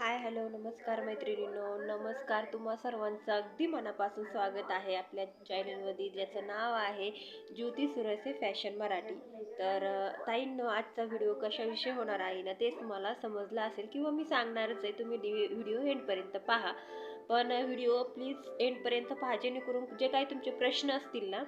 Hi hello नमस्कार मैत्रिणींनो. नमस्कार तुम्हा सर्वांचं. अगदी मनापासून स्वागत आहे आपल्या चॅनलमध्ये. ज्याचं नाव आहे ज्योती सुरसे फॅशन मराठी. तर ताईंनो आजचा व्हिडिओ कशाविषयी होणार आहे ना ते तुम्हाला समजलं असेल किंवा मी सांगणारच आहे. तुम्ही व्हिडिओ एंडपर्यंत पहा. पण व्हिडिओ प्लीज एंडपर्यंत पहा जेणेकरून जे काही तुमचे प्रश्न असतील ना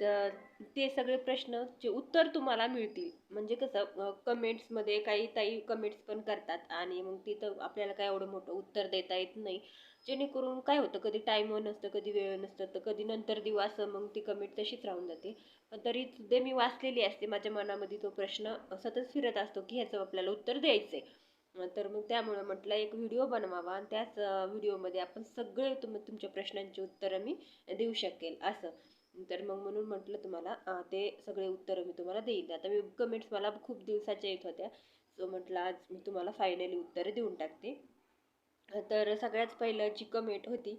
तर ते सगळे प्रश्नचे उत्तर तुम्हाला मिळतील. म्हणजे कसं कमेंट्समध्ये काही ताई कमेंट्स पण करतात आणि मग तिथं आपल्याला काय एवढं मोठं उत्तर देता येत नाही. जेणेकरून काय होतं कधी टाईम नसतं कधी वेळ नसतं तर कधी नंतर देऊ असं मग ती कमेंट तशीच राहून जाते. पण तरी सुद्धा मी वाचलेली असते माझ्या मनामध्ये तो प्रश्न सतत फिरत असतो की ह्याचं आपल्याला उत्तर द्यायचं आहे तर मग त्यामुळं म्हटलं एक व्हिडिओ बनवावा आणि त्याच व्हिडिओमध्ये आपण सगळे तुम तुमच्या प्रश्नांची उत्तरं मी देऊ शकेल असं. तर मग म्हणून म्हटलं तुम्हाला ते सगळे उत्तरं मी तुम्हाला देईन. आता मी कमेंट्स मला खूप दिवसाच्या येत होत्या. सो म्हटलं आज मी तुम्हाला फायनली उत्तरं देऊन टाकते. तर सगळ्यात पहिलं जी कमेंट होती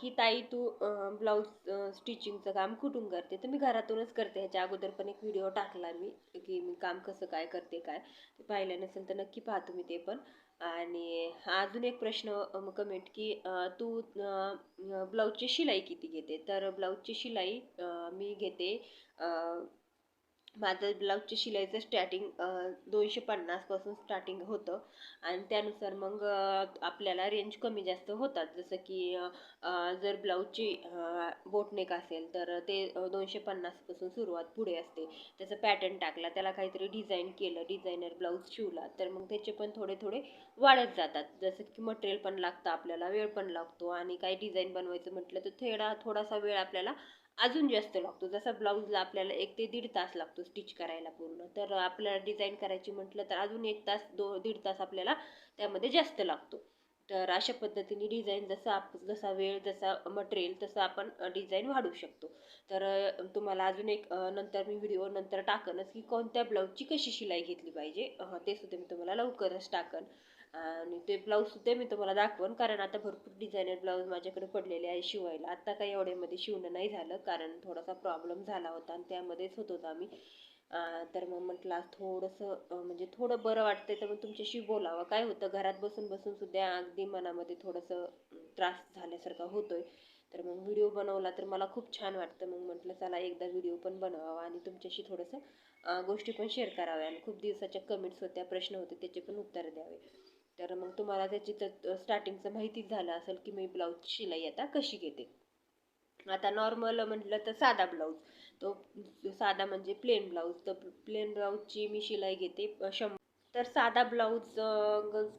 की ताई तू ब्लाऊज स्टिचिंगचं काम कुठून करते? तर मी घरातूनच करते. ह्याच्या अगोदर पण एक व्हिडिओ टाकला मी की मी काम कसं काय करते काय? ते पाहिलं नसेल तर नक्की पाहतो मी ते पण. आणि अजून एक प्रश्न कमेंट की तू ब्लाऊजची शिलाई किती घेते? तर ब्लाऊजची शिलाई मी घेते माझं ब्लाऊजची शिलाईचं स्टार्टिंग दोनशे पन्नासपासून स्टार्टिंग होतं. आणि त्यानुसार मग आपल्याला रेंज कमी जास्त होतात. जसं की जर ब्लाऊजची बोटनेक असेल तर ते दोनशे पन्नासपासून सुरुवात पुढे असते. त्याचा पॅटर्न टाकला त्याला काहीतरी डिझाईन केलं डिझायनर ब्लाऊज शिवला तर मग त्याचे पण थोडे थोडे वाढत जातात. जसं की मटेरियल पण लागतं आपल्याला वेळ पण लागतो. आणि काही डिझाईन बनवायचं म्हटलं तर थोडा थोडासा वेळ आपल्याला अजून जास्त लागतो. जसा ब्लाऊजला आपल्याला एक ते दीड तास लागतो स्टिच करायला पूर्ण. तर आपल्याला डिझाईन करायची म्हटलं तर अजून एक तास दो दीड तास आपल्याला त्यामध्ये जास्त लागतो. तर अशा पद्धतीने डिझाईन जसं आप जसा वेळ जसा मटेरियल तसं आपण डिझाईन वाढवू शकतो. तर तुम्हाला अजून एक नंतर मी व्हिडिओ नंतर टाकनच की कोणत्या ब्लाऊजची कशी शिलाई घेतली पाहिजे ते सुद्धा मी तुम्हाला लवकरच टाकन. आणि ते ब्लाऊजसुद्धा मी तुम्हाला दाखवन कारण आता भरपूर डिझायनर ब्लाऊज माझ्याकडे पडलेले आहे शिवायला. आत्ता काही एवढ्यामध्ये शिवणं नाही झालं कारण थोडासा प्रॉब्लेम झाला होता आणि त्यामध्येच होत होता आम्ही. तर मग म्हटलं थोडंसं म्हणजे थोडं बरं वाटतंय तर मग तुमच्याशी बोलावं. काय होतं घरात बसून बसून सुद्धा अगदी मनामध्ये थोडंसं त्रास झाल्यासारखा होतोय. तर मग व्हिडिओ बनवला तर मला खूप छान वाटतं. मग म्हटलं चला एकदा व्हिडिओ पण बनवावा आणि तुमच्याशी थोडंसं गोष्टी पण शेअर कराव्या. आणि खूप दिवसाच्या कमेंट्स होत्या प्रश्न होते त्याचे पण उत्तर द्यावे. तर मग तुम्हाला त्याची तर स्टार्टिंगचं माहितीच झालं असेल की मी ब्लाऊज शिलाई आता कशी घेते. आता नॉर्मल म्हटलं तर साधा ब्लाऊज तो साधा म्हणजे प्लेन ब्लाऊज तर प्लेन ब्लाऊजची मी शिलाई घेते अ, शंभर तर साधा ब्लाऊज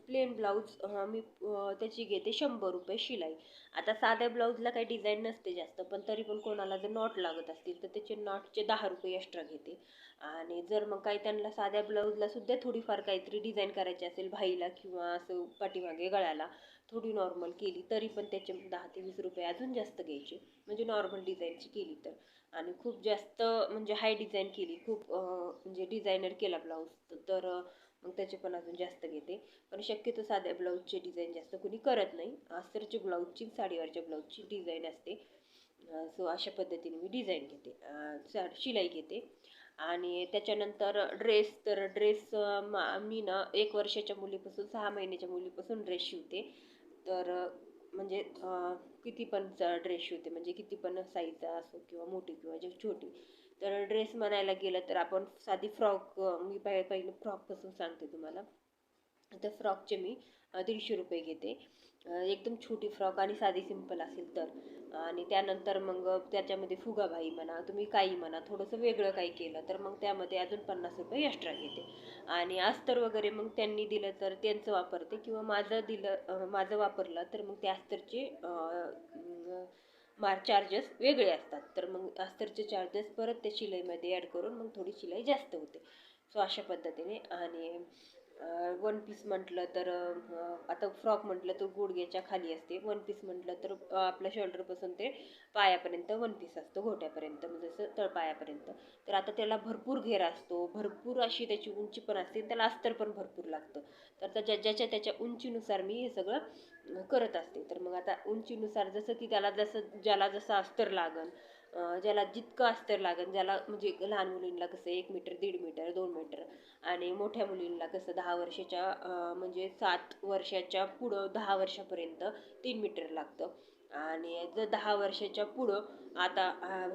प्लेन ब्लाऊज मी त्याची घेते शंभर रुपये शिलाई. आता साध्या ब्लाऊजला काही डिझाईन नसते जास्त पण तरी पण कोणाला जर नॉट लागत असतील तर त्याचे नॉटचे दहा रुपये एक्स्ट्रा घेते. आणि जर मग काही त्यांना साध्या ब्लाऊजला सुद्धा थोडीफार काहीतरी डिझाईन करायची असेल भाईला किंवा असं पाठीमागे गळ्याला थोडी नॉर्मल केली तरी पण त्याचे दहा ते वीस रुपये अजून जास्त घ्यायचे. म्हणजे नॉर्मल डिझाईनची केली तर. आणि खूप जास्त म्हणजे हाय डिझाईन केली खूप म्हणजे डिझायनर केला ब्लाऊज तर मग त्याचे पण अजून जास्त घेते. पण शक्यतो साध्या ब्लाऊजचे डिझाईन जास्त कुणी करत नाही. अस्तरच्या ब्लाऊजची साडीवरच्या ब्लाऊजची डिझाईन असते. सो अशा पद्धतीने मी डिझाईन घेते. अं, सा- शिलाई घेते. आणि त्याच्यानंतर ड्रेस तर ड्रेस मी ना एक वर्षाच्या मुलीपासून सहा महिन्याच्या मुलीपासून ड्रेस शिवते. तर म्हणजे किती पण ड्रेस शिवते. म्हणजे किती पण साईजचा असो किंवा मोठी किंवा जे छोटी. तर ड्रेस म्हणायला गेलं तर आपण साधी फ्रॉक मी पहि पहिलं फ्रॉकपासून सांगते तुम्हाला. तर फ्रॉकचे मी दीडशे रुपये घेते. एकदम छोटी फ्रॉक आणि साधी सिंपल असेल तर. आणि त्यानंतर मग त्याच्यामध्ये फुगाबाई म्हणा तुम्ही काही म्हणा थोडंसं वेगळं काही केलं तर मग त्यामध्ये अजून पन्नास रुपये एक्स्ट्रा घेते. आणि अस्तर वगैरे मग त्यांनी दिलं तर त्यांचं वापरते किंवा माझं दिलं माझं वापरलं तर मग त्या अस्तरचे मार चार्जेस वेगळे असतात. तर मग अस्तरचे चार्जेस परत त्या शिलाईमध्ये ॲड करून मग थोडी शिलाई जास्त होते. सो अशा पद्धतीने आणि वन पीस म्हटलं तर आता फ्रॉक म्हटलं तर गुडघ्याच्या खाली असते. वन पीस म्हटलं तर आपल्या शोल्डरपासून ते पायापर्यंत वन पीस असतो घोट्यापर्यंत म्हणजे जसं तळपायापर्यंत. तर आता त्याला भरपूर घेर असतो भरपूर अशी त्याची उंची पण असते आणि त्याला अस्तर पण भरपूर लागतं. तर त्याच्या ज्याच्या त्याच्या उंचीनुसार मी हे सगळं करत असते. तर मग आता उंचीनुसार जसं की त्याला जसं ज्याला जसं अस्तर लागन ज्याला जितकं अस्तर लागेल ज्याला म्हणजे लहान मुलींना कसं एक मीटर दीड मीटर दोन मीटर आणि मोठ्या मुलींना कसं दहा वर्षाच्या म्हणजे सात वर्षाच्या पुढं दहा वर्षापर्यंत तीन मीटर लागतं. आणि जर दहा वर्षाच्या पुढं आता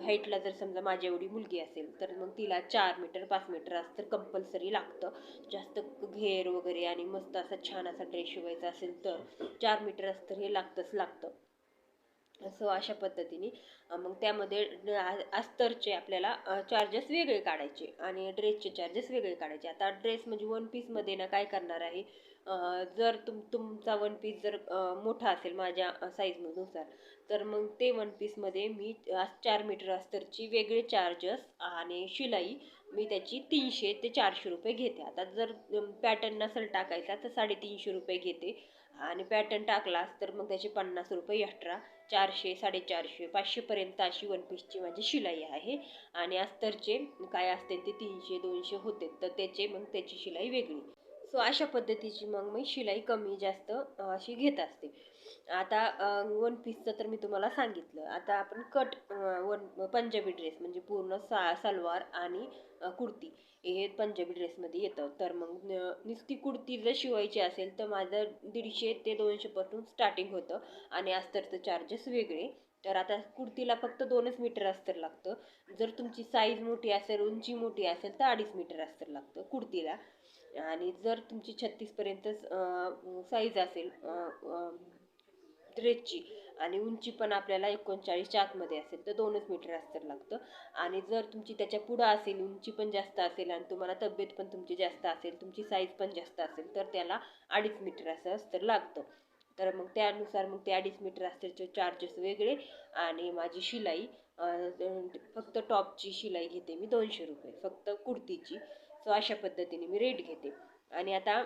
हाईटला जर समजा माझी एवढी मुलगी असेल तर मग तिला चार मीटर पाच मीटर असं तर कंपल्सरी लागतं. जास्त घेर वगैरे आणि मस्त असा छान असा ड्रेस शिवायचा असेल तर चार मीटर अस्तर हे लागतंच लागतं. असं अशा पद्धतीने मग त्यामध्ये आ- अस्तरचे आपल्याला चार्जेस वेगळे काढायचे आणि ड्रेसचे चार्जेस वेगळे काढायचे. आता ड्रेस म्हणजे वन पीसमध्ये ना काय करणार आहे जर तुम तुमचा वन पीस जर मोठा असेल माझ्या साईजनुसार तर मग ते वन पीसमध्ये मी चार मीटर अस्तरची वेगळे चार्जेस आणि शिलाई मी त्याची तीनशे ते चारशे रुपये घेते. आता जर पॅटर्न नसेल टाकायचा तर साडेतीनशे रुपये घेते. आणि पॅटर्न टाकलास तर मग त्याचे पन्नास रुपये एक्स्ट्रा चारशे साडेचारशे पाचशेपर्यंत अशी वन पीसची माझी शिलाई आहे. आणि अस्तरचे काय असते ते तीनशे दोनशे होते तर त्याचे मग त्याची शिलाई वेगळी. सो अशा पद्धतीची मग मी शिलाई कमी जास्त अशी घेत असते. आता वन पीसचं तर मी तुम्हाला सांगितलं. आता आपण कट वन पंजाबी ड्रेस म्हणजे पूर्ण सा सलवार आणि कुर्ती हे पंजाबी ड्रेसमध्ये येतं. तर मग नुसती कुर्ती जर शिवायची असेल तर माझं दीडशे ते दोनशेपासून स्टार्टिंग होतं. आणि अस्तरचं चार्जेस वेगळे. तर आता कुर्तीला फक्त दोनच मीटर अस्तर लागतं. जर तुमची साईज मोठी असेल उंची मोठी असेल तर अडीच मीटर अस्तर लागतं कुर्तीला. आणि जर तुमची छत्तीसपर्यंत साईज असेल ड्रेसची आणि उंची पण आपल्याला एकोणचाळीसच्या आतमध्ये असेल तर दोनच मीटर अस्तर लागतं. आणि जर तुमची त्याच्या पुढं असेल उंची पण जास्त असेल आणि तुम्हाला तब्येत पण तुमची जास्त असेल तुमची साईज पण जास्त असेल तर त्याला अडीच मीटर असं अस्तर लागतं. तर मग त्यानुसार मग ते अडीच मीटर अस्तरचे चार्जेस वेगळे. आणि माझी शिलाई फक्त टॉपची शिलाई घेते मी दोनशे रुपये फक्त कुर्तीची. सो अशा पद्धतीने मी रेट घेते. आणि आता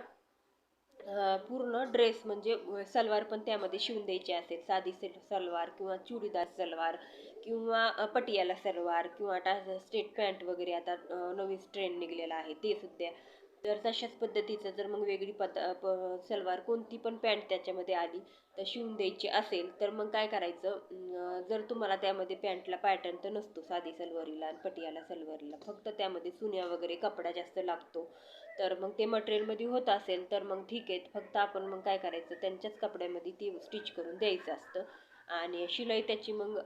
पूर्ण ड्रेस म्हणजे सलवार पण त्यामध्ये शिवून द्यायची असेल. साधी सेल सलवार किंवा चुडीदार सलवार किंवा पटियाला सलवार किंवा आता स्ट्रेट पॅन्ट वगैरे आता नवीन ट्रेंड निघलेला आहे ते सुद्धा. तर तशाच पद्धतीचं जर मग वेगळी पद प सलवार कोणती पण पॅन्ट त्याच्यामध्ये आली तर शिवून द्यायची असेल तर मग काय करायचं? जर तुम्हाला त्यामध्ये पॅन्टला पॅटर्न तर नसतो साधी सलवारीला आणि पटियाला सलवारीला. फक्त त्यामध्ये सुन्या वगैरे कपडा जास्त लागतो. तर मग ते मटेरियलमध्ये होत असेल तर मग ठीक आहे. फक्त आपण मग काय करायचं? त्यांच्याच कपड्यामध्ये ती स्टिच करून द्यायचं असतं. आणि शिलाई त्याची मग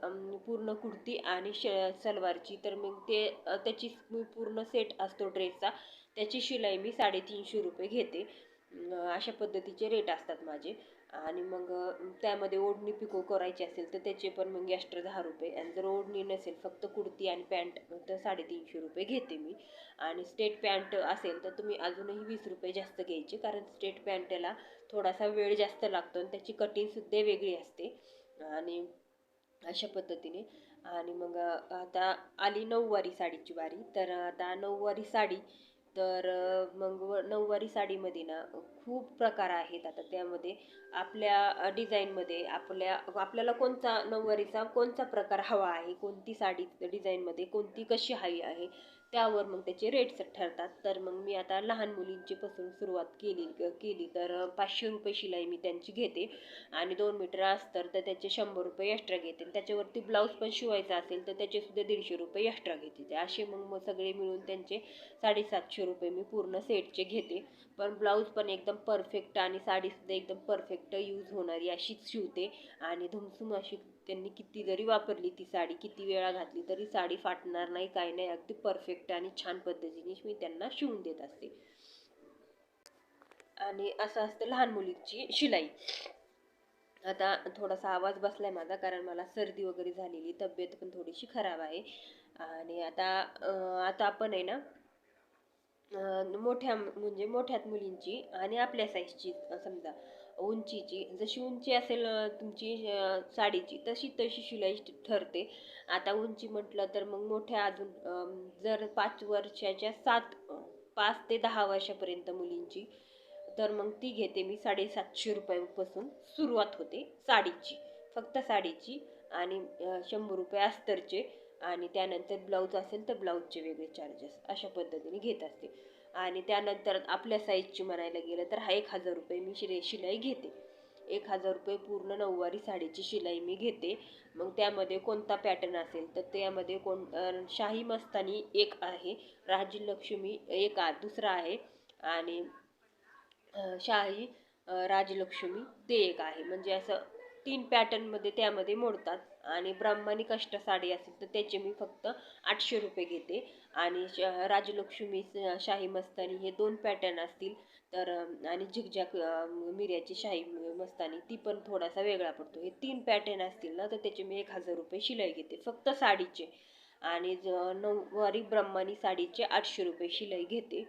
पूर्ण कुर्ती आणि श सलवारची. तर मग ते त्याची पूर्ण सेट असतो ड्रेसचा त्याची शिलाई मी साडेतीनशे रुपये घेते. अशा पद्धतीचे रेट असतात माझे. आणि मग त्यामध्ये ओढणी पिको करायची असेल तर त्याचे पण मग एक्स्ट्रा दहा रुपये. आणि जर ओढणी नसेल फक्त कुर्ती आणि पॅन्ट तर साडेतीनशे रुपये घेते मी. आणि स्टेट पॅन्ट असेल तर तुम्ही अजूनही वीस रुपये जास्त घ्यायचे कारण स्टेट पॅन्टला थोडासा वेळ जास्त लागतो आणि त्याची कटिंगसुद्धा वेगळी असते. आणि अशा पद्धतीने. आणि मग आता आली नऊवारी साडीची वारी. तर आता नऊवारी साडी तर मग व- नऊवारी साडीमध्ये ना खूप प्रकार आहेत आता त्यामध्ये. आपल्या डिझाईनमध्ये आपल्या आपल्याला कोणता नऊवारीचा कोणता प्रकार हवा आहे? कोणती साडी डिझाईनमध्ये कोणती कशी हवी आहे? त्यावर मग त्याचे रेट्स ठरतात. तर मग मी आता लहान मुलींचीपासून सुरुवात केली केली. तर पाचशे रुपये शिलाई मी त्यांची घेते. आणि दोन मीटर अस्तर तर त्याचे शंभर रुपये एक्स्ट्रा घेते. त्याच्यावरती ब्लाऊज पण शिवायचा असेल तर त्याचेसुद्धा दीडशे रुपये एक्स्ट्रा घेते ते. असे मग मग सगळे मिळून त्यांचे साडेसातशे रुपये मी पूर्ण सेटचे घेते. पण ब्लाऊज पण एकदम परफेक्ट आणि साडीसुद्धा एकदम परफेक्ट यूज होणारी अशीच शिवते. आणि धुमसुम अशी त्यांनी किती जरी वापरली ती साडी किती वेळा घातली तरी साडी फाटणार नाही काय नाही. अगदी परफेक्ट आणि छान पद्धतीने मी त्यांना शिवून देत असते. आणि असं असतं लहान मुलीची शिलाई. आता थोडासा आवाज बसलाय माझा कारण मला सर्दी वगैरे झालेली तब्येत पण थोडीशी खराब आहे. आणि आता आता आपण आहे ना मोठ्या म्हणजे मोठ्यात मुलींची आणि आपल्या साईजची समजा. उंचीची. जशी उंची असेल तुमची साडीची तशी तशी शिलाई ठरते. आता उंची म्हटलं तर मग मोठ्या अजून जर पाच वर्षाच्या सात पाच ते दहा वर्षापर्यंत मुलींची तर मग ती घेते मी साडेसातशे रुपयापासून सुरुवात होते साडीची. फक्त साडीची आणि शंभर रुपये अस्तरचे आणि त्यानंतर ब्लाऊज असेल तर ब्लाऊजचे वेगळे चार्जेस अशा पद्धतीने घेत असते. आणि त्यानंतर आपल्या साईजची म्हणायला गेलं तर हा एक हजार रुपये मी शिरे शिलाई घेते. एक हजार रुपये पूर्ण नऊवारी साडीची शिलाई मी घेते. मग त्यामध्ये कोणता पॅटर्न असेल तर त्यामध्ये कोण शाही मस्तानी एक आहे राजलक्ष्मी एक आ दुसरा आहे आणि शाही राजलक्ष्मी ते एक आहे. म्हणजे असं तीन पॅटर्नमध्ये त्यामध्ये मोडतात. आणि ब्राह्मणी कष्ट साडी असेल तर त्याचे मी फक्त आठशे रुपये घेते. आणि श राजलक्ष्मी शाही मस्तानी हे दोन पॅटर्न असतील. तर आणि झिकझॅक मिऱ्याची शाही मस्तानी ती पण थोडासा वेगळा पडतो. हे तीन पॅटर्न असतील ना तर त्याचे मी एक हजार रुपये शिलाई घेते. फक्त साडीचे. आणि ज नऊवारी ब्रह्मानी साडीचे आठशे रुपये शिलाई घेते.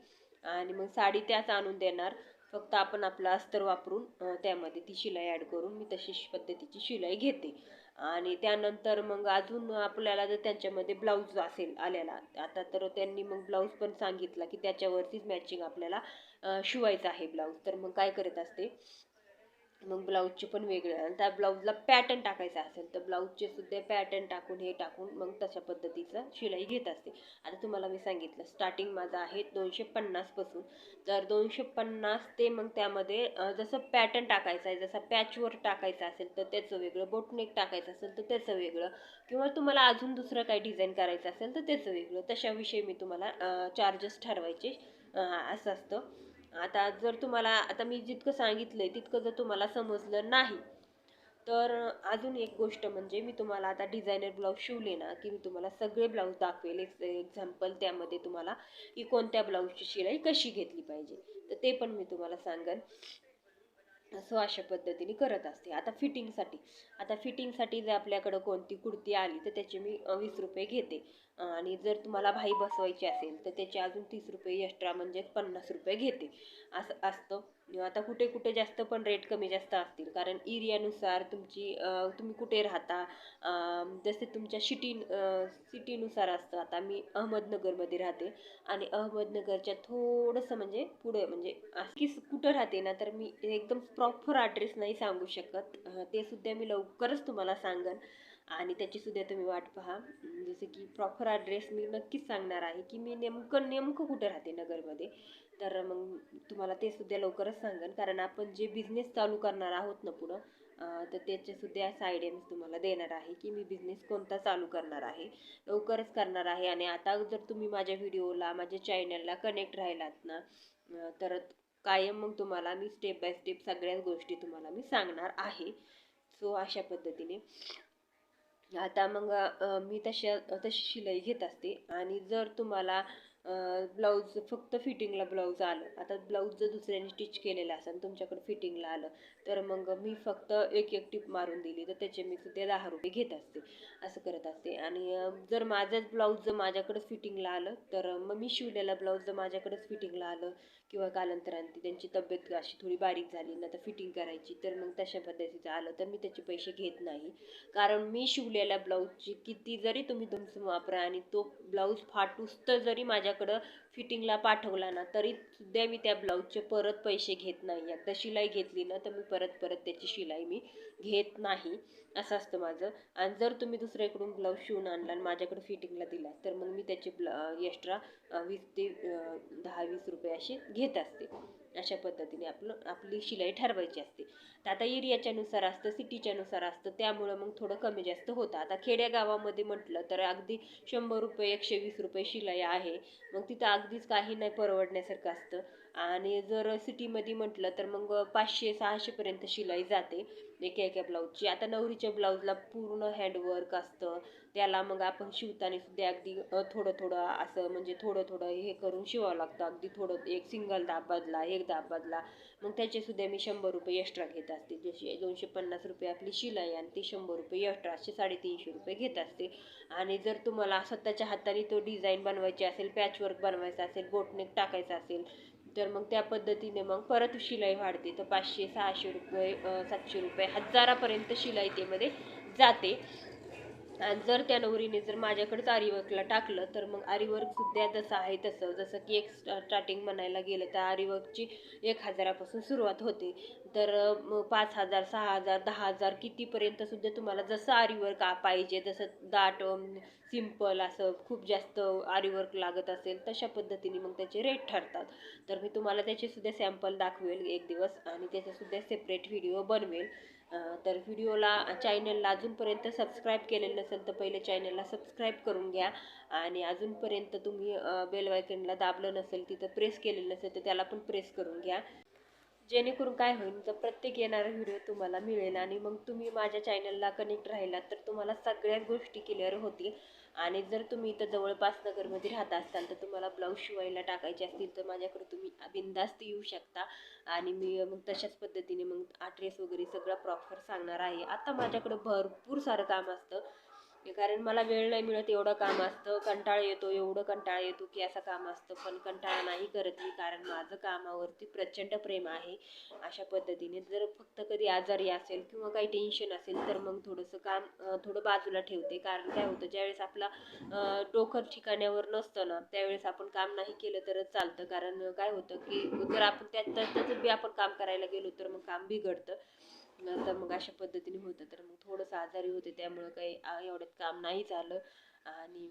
आणि मग साडी त्याच आणून देणार. फक्त आपण आपलं अस्तर वापरून त्यामध्ये ती शिलाई ॲड करून मी तशी पद्धतीची शिलाई घेते. आणि त्यानंतर मग अजून आपल्याला जर त्यांच्यामध्ये ब्लाऊज असेल आलेला आता तर त्यांनी मग ब्लाऊज पण सांगितला की त्याच्यावरतीच मॅचिंग आपल्याला शिवायचं आहे ब्लाऊज तर मग काय करत असते? मग ब्लाऊजचे पण वेगळे आणि त्या ब्लाऊजला पॅटर्न टाकायचा असेल तर ब्लाऊजचे सुद्धा पॅटर्न टाकून हे टाकून मग तशा पद्धतीचं शिलाई घेत असते. आता तुम्हाला मी सांगितलं स्टार्टिंग माझं आहे दोनशे पन्नासपासून तर दोनशे पन्नास ते मग त्यामध्ये जसं पॅटर्न टाकायचं आहे जसा पॅचवर टाकायचं असेल तर त्याचं वेगळं. बोटनेक टाकायचं असेल तर त्याचं वेगळं. किंवा तुम्हाला अजून दुसरं काही डिझाईन करायचं असेल तर त्याचं वेगळं. तशाविषयी मी तुम्हाला चार्जेस ठरवायचे असं असतं. आता जर तुम्हाला आता मी जितकं सांगितलं आहे तितकं जर तुम्हाला समजलं नाही तर अजून एक गोष्ट म्हणजे मी तुम्हाला आता डिझायनर ब्लाऊज शिवले ना की मी तुम्हाला सगळे ब्लाऊज दाखवेल. एक एक्झाम्पल त्यामध्ये तुम्हाला की कोणत्या ब्लाऊजची शिलाई कशी घेतली पाहिजे. तर ते पण मी तुम्हाला सांगेन. असं अशा पद्धतीने करत असते. आता फिटिंगसाठी आता फिटिंगसाठी जर आपल्याकडं कोणती कुर्ती आली तर त्याचे मी वीस रुपये घेते. आणि जर तुम्हाला भाई बसवायची असेल तर त्याचे अजून तीस रुपये एक्स्ट्रा म्हणजे पन्नास रुपये घेते. असं असतं. आता कुठे कुठे जास्त पण रेट कमी जास्त असतील. कारण एरियानुसार तुमची तुम्ही कुठे राहता? जसे तुमच्या सिटी सिटीनुसार असतं. आता मी अहमदनगरमध्ये राहते. आणि अहमदनगरच्या थोडंसं म्हणजे पुढे म्हणजे की कुठं राहते ना तर मी एकदम प्रॉपर ॲड्रेस नाही सांगू शकत. ते सुद्धा मी लवकरच तुम्हाला सांगेन. आणि त्याची सुद्धा तुम्ही वाट पहा. जसं की प्रॉपर ॲड्रेस मी नक्कीच सांगणार आहे की मी नेमकं नेमकं कुठं राहते नगरमध्ये. तर मग तुम्हाला ते सुद्धा लवकरच सांगेन. कारण आपण जे बिझनेस चालू करणार आहोत ना पुढं तर त्याच्यासुद्धा सुद्धा साईड तुम्हाला देणार आहे की मी बिझनेस कोणता चालू करणार आहे. लवकरच करणार आहे. आणि आता जर तुम्ही माझ्या व्हिडिओला माझ्या चॅनलला कनेक्ट राहिलात ना तर कायम मग तुम्हाला मी स्टेप बाय स्टेप सगळ्याच गोष्टी तुम्हाला मी सांगणार आहे. सो अशा पद्धतीने. आता मग मी तशा तशी शिलाई घेत असते. आणि जर तुम्हाला ब्लाऊज फक्त फिटिंगला ब्लाऊज आलं. आता ब्लाऊज जर दुसऱ्याने स्टिच केलेलं असेल तुमच्याकडे फिटिंगला आलं तर मग मी फक्त एक एक टिप मारून दिली. तर त्याचे मी सुद्धा दहा रुपये घेत असते असं करत असते. आणि जर माझंच ब्लाऊज जर माझ्याकडंच फिटिंगला आलं तर मग मी शिवलेला ब्लाऊज जर माझ्याकडंच फिटिंगला आलं किंवा कालांतराने त्यांची तब्येत अशी थोडी बारीक झाली ना तर फिटिंग करायची तर मग तशा पद्धतीचं आलं तर मी त्याचे पैसे घेत नाही. कारण मी शिवलेल्या ब्लाऊजची किती जरी तुम्ही तुमचं वापरा आणि तो ब्लाऊज फाटूस तर जरी माझ्याकडं फिटिंगला पाठवला ना तरी सुद्धा मी त्या ब्लाऊजचे. परत पैसे घेत नाही. आता शिलाई घेतली ना तर मी परत परत त्याची शिलाई मी घेत नाही. असं असतं माझं. आणि जर तुम्ही दुसऱ्याकडून ब्लाऊज शिवून आणला आणि माझ्याकडे फिटिंगला दिला तर मग मी त्याचे ब्ला एक्स्ट्रा वीस ते दहा वीस रुपये असे घेत असते. अशा पद्धतीने आपलं आपली शिलाई ठरवायची असते. तर आता एरियाच्यानुसार असतं सिटीच्यानुसार असतं त्यामुळं मग थोडं कमी जास्त होतं. आता खेड्यागावामध्ये म्हटलं तर अगदी शंभर रुपये एकशे वीस रुपये शिलाई आहे. मग तिथं अगदीच काही नाही परवडण्यासारखं असतं. आणि जर सिटीमध्ये म्हटलं तर मग पाचशे सहाशेपर्यंत शिलाई जाते. एका एका ब्लाऊजची आता नवरीच्या ब्लाऊजला पूर्ण हँडवर्क असतं. त्याला मग आपण शिवताना सुद्धा अगदी थोडं थोडं असं म्हणजे थोडं थोडं हे करून शिवावं लागतं. अगदी थोडं एक सिंगल दाब बदला एक दाब बदला मग त्याचेसुद्धा मी शंभर रुपये एक्स्ट्रा घेत असते. जशी दोनशे पन्नास रुपये आपली शिलाई आणि ती शंभर रुपये एक्स्ट्रा असे साडेतीनशे रुपये घेत असते. आणि जर तुम्हाला स्वतःच्या हाताने तो डिझाईन बनवायची असेल पॅचवर्क बनवायचा असेल बोटनेक टाकायचा असेल तर मग त्या पद्धतीने मग परत शिलाई वाढते. तर पाचशे सहाशे रुपये सातशे रुपये हजारापर्यंत शिलाई त्यामध्ये जाते. आणि जर त्या नवरीने जर माझ्याकडेच आरीवर्कला टाकलं तर मग आरीवर्क सुद्धा जसं आहे तसं. जसं की एक स्टार्टिंग म्हणायला गेलं तर आरीवर्कची एक हजारापासून सुरुवात होते. तर मग पाच हजार सहा हजार दहा हजार कितीपर्यंत सुद्धा तुम्हाला जसं आरीवर्क पाहिजे जसं दाट सिंपल असं खूप जास्त आरीवर्क लागत असेल तशा पद्धतीने मग त्याचे रेट ठरतात. तर मी तुम्हाला त्याचे सुद्धा सॅम्पल दाखवेल एक दिवस आणि त्याचा सुद्धा सेपरेट व्हिडिओ बनवेल. तर व्हिडिओला चॅनलला अजूनपर्यंत सबस्क्राईब केलेलं नसेल तर पहिले चॅनलला सबस्क्राईब करून घ्या. आणि अजूनपर्यंत तुम्ही बेलवायकनला दाबलं नसेल तिथं प्रेस केलेलं नसेल तर त्याला पण प्रेस करून घ्या. जेणेकरून काय होईल तर प्रत्येक येणारा व्हिडिओ तुम्हाला मिळेल आणि मग तुम्ही माझ्या चॅनलला कनेक्ट राहिलात तर तुम्हाला सगळ्याच गोष्टी क्लिअर होतील. आणि जर तुम्ही इथं जवळपास नगरमध्ये राहत असाल तर तुम्हाला ब्लाऊज शिवायला टाकायचे असतील तर माझ्याकडे तुम्ही बिनधास्त येऊ शकता. आणि मी मग तशाच पद्धतीने मग ॲड्रेस वगैरे सगळं प्रॉपर सांगणार आहे. आता माझ्याकडं भरपूर सारं काम असतं. कारण मला वेळ नाही मिळत एवढं काम असतं. कंटाळा येतो एवढं कंटाळा येतो की असं काम असतं. पण कंटाळा नाही करत मी कारण माझं कामावरती प्रचंड प्रेम आहे. अशा पद्धतीने जर फक्त कधी आजारी असेल किंवा काही टेन्शन असेल तर मग थोडंसं काम थोडं बाजूला ठेवते. कारण काय होतं ज्यावेळेस आपला डोकं ठिकाण्यावर नसतं ना त्यावेळेस आपण काम नाही केलं तरच चालतं. कारण काय होतं की जर आपण त्यात त्याचं बी आपण काम करायला गेलो तर मग काम बिघडतं. तर मग अशा पद्धतीने होतं. तर मग थोडंसं आजारी होते. त्यामुळं काही एवढ्यात काम नाही झालं. आणि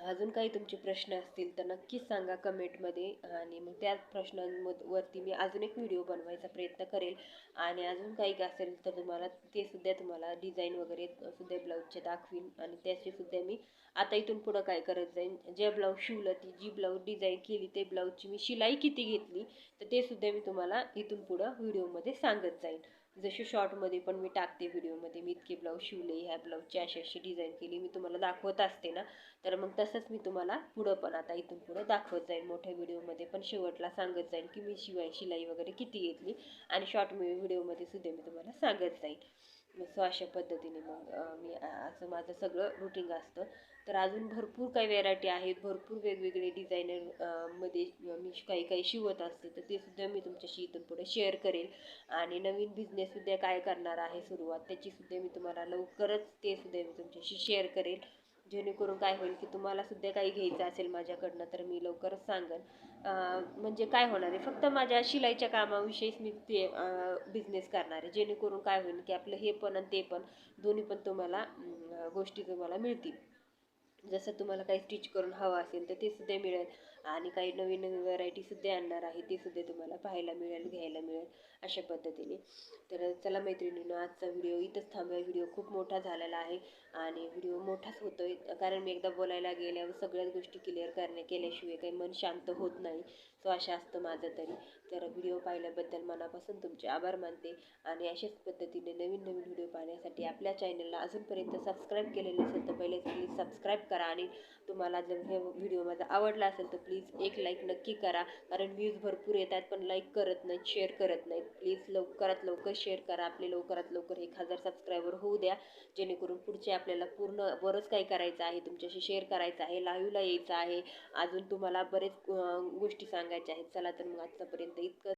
अजून काही तुमचे प्रश्न असतील तर नक्कीच सांगा कमेंटमध्ये. आणि मग त्या प्रश्नांवरती मी अजून एक व्हिडिओ बनवायचा प्रयत्न करेल. आणि अजून काही असेल तर तुम्हाला ते सुद्धा तुम्हाला डिझाईन वगैरे सुद्धा ब्लाऊजचे दाखवीन. आणि त्याचे सुद्धा मी आता इथून पुढं काय करत जाईन. जे ब्लाऊज शिवलं ती जी ब्लाऊज डिझाईन केली ते ब्लाऊजची मी शिलाई किती घेतली तर ते सुद्धा मी तुम्हाला इथून पुढं व्हिडिओमध्ये सांगत जाईन. जसे शॉर्टमध्ये पण मी टाकते व्हिडिओमध्ये मी इतके ब्लाऊज शिवले ह्या ब्लाऊजची अशी अशी डिझाईन केली मी तुम्हाला दाखवत असते ना. तर मग तसंच मी तुम्हाला पुढं पण आता इथून पुढं दाखवत जाईल मोठ्या व्हिडिओमध्ये पण शेवटला सांगत जाईल की मी शिवाय शिलाई वगैरे किती घेतली. आणि शॉर्ट व्हिडिओमध्ये सुद्धा मी तुम्हाला सांगत जाईल सो अशा पद्धतीने मग मी असं माझं सगळं रुटीन असतं तर अजून भरपूर काही व्हेरायटी आहेत. भरपूर वेगवेगळे डिझायनरमध्ये मी काही काही शिवत असते. तर ते सुद्धा मी तुमच्याशी इथून पुढे शेअर करेल आणि नवीन बिझनेससुद्धा काय करणार आहे सुरुवात त्याचीसुद्धा मी तुम्हाला लवकरच ते सुद्धा मी तुमच्याशी शेअर करेल जेणेकरून काय होईल की तुम्हाला सुद्धा काही घ्यायचं असेल माझ्याकडनं तर मी लवकरच सांगेन. म्हणजे काय होणार आहे? फक्त माझ्या शिलाईच्या कामाविषयीच मी ते बिझनेस करणार आहे. जेणेकरून काय होईल की आपलं हे पण आणि ते पण दोन्ही पण तुम्हाला गोष्टी तुम्हाला मिळतील. जसं तुम्हाला काही स्टिच करून हवं असेल तर ते सुद्धा मिळेल. आणि काही नवीन व्हरायटीसुद्धा आणणार आहे. ते सुद्धा तुम्हाला पाहायला मिळेल घ्यायला मिळेल अशा पद्धतीने. तर चला मैत्रिणीनं आजचा व्हिडिओ इथंच थांबूया. व्हिडिओ खूप मोठा झालेला आहे आणि व्हिडिओ मोठाच होतो आहे कारण मी एकदा बोलायला गेल्यावर सगळ्याच गोष्टी क्लिअर करण्या केल्याशिवाय काही मन शांत होत नाही. सो अशा असतं माझं तरी. तर व्हिडिओ पाहिल्याबद्दल मनापासून तुमचे आभार मानते आणि अशाच पद्धतीने नवीन नवीन व्हिडिओ पाहण्यासाठी आपल्या चॅनलला अजूनपर्यंत सबस्क्राईब केलेलं असेल तर पहिले प्लीज सबस्क्राईब करा आणि तुम्हाला जर हे व्हिडिओ माझा आवडला असेल तर प्लीज एक लाईक नक्की करा. कारण व्ह्यूज भरपूर येतात पण लाईक करत नाहीत शेअर करत नाहीत. प्लीज लवकरात लवकर शेअर करा. आपले लवकरात लवकर एक हजार सबस्क्रायबर होऊ द्या. जेणेकरून पुढचे आपल्याला पूर्ण बरंच काही करायचं आहे तुमच्याशी शेअर करायचं आहे लाईव्हला यायचं आहे. अजून तुम्हाला बरेच गोष्टी सांगायच्या आहेत. चला तर मग आजच्यापर्यंत इतकं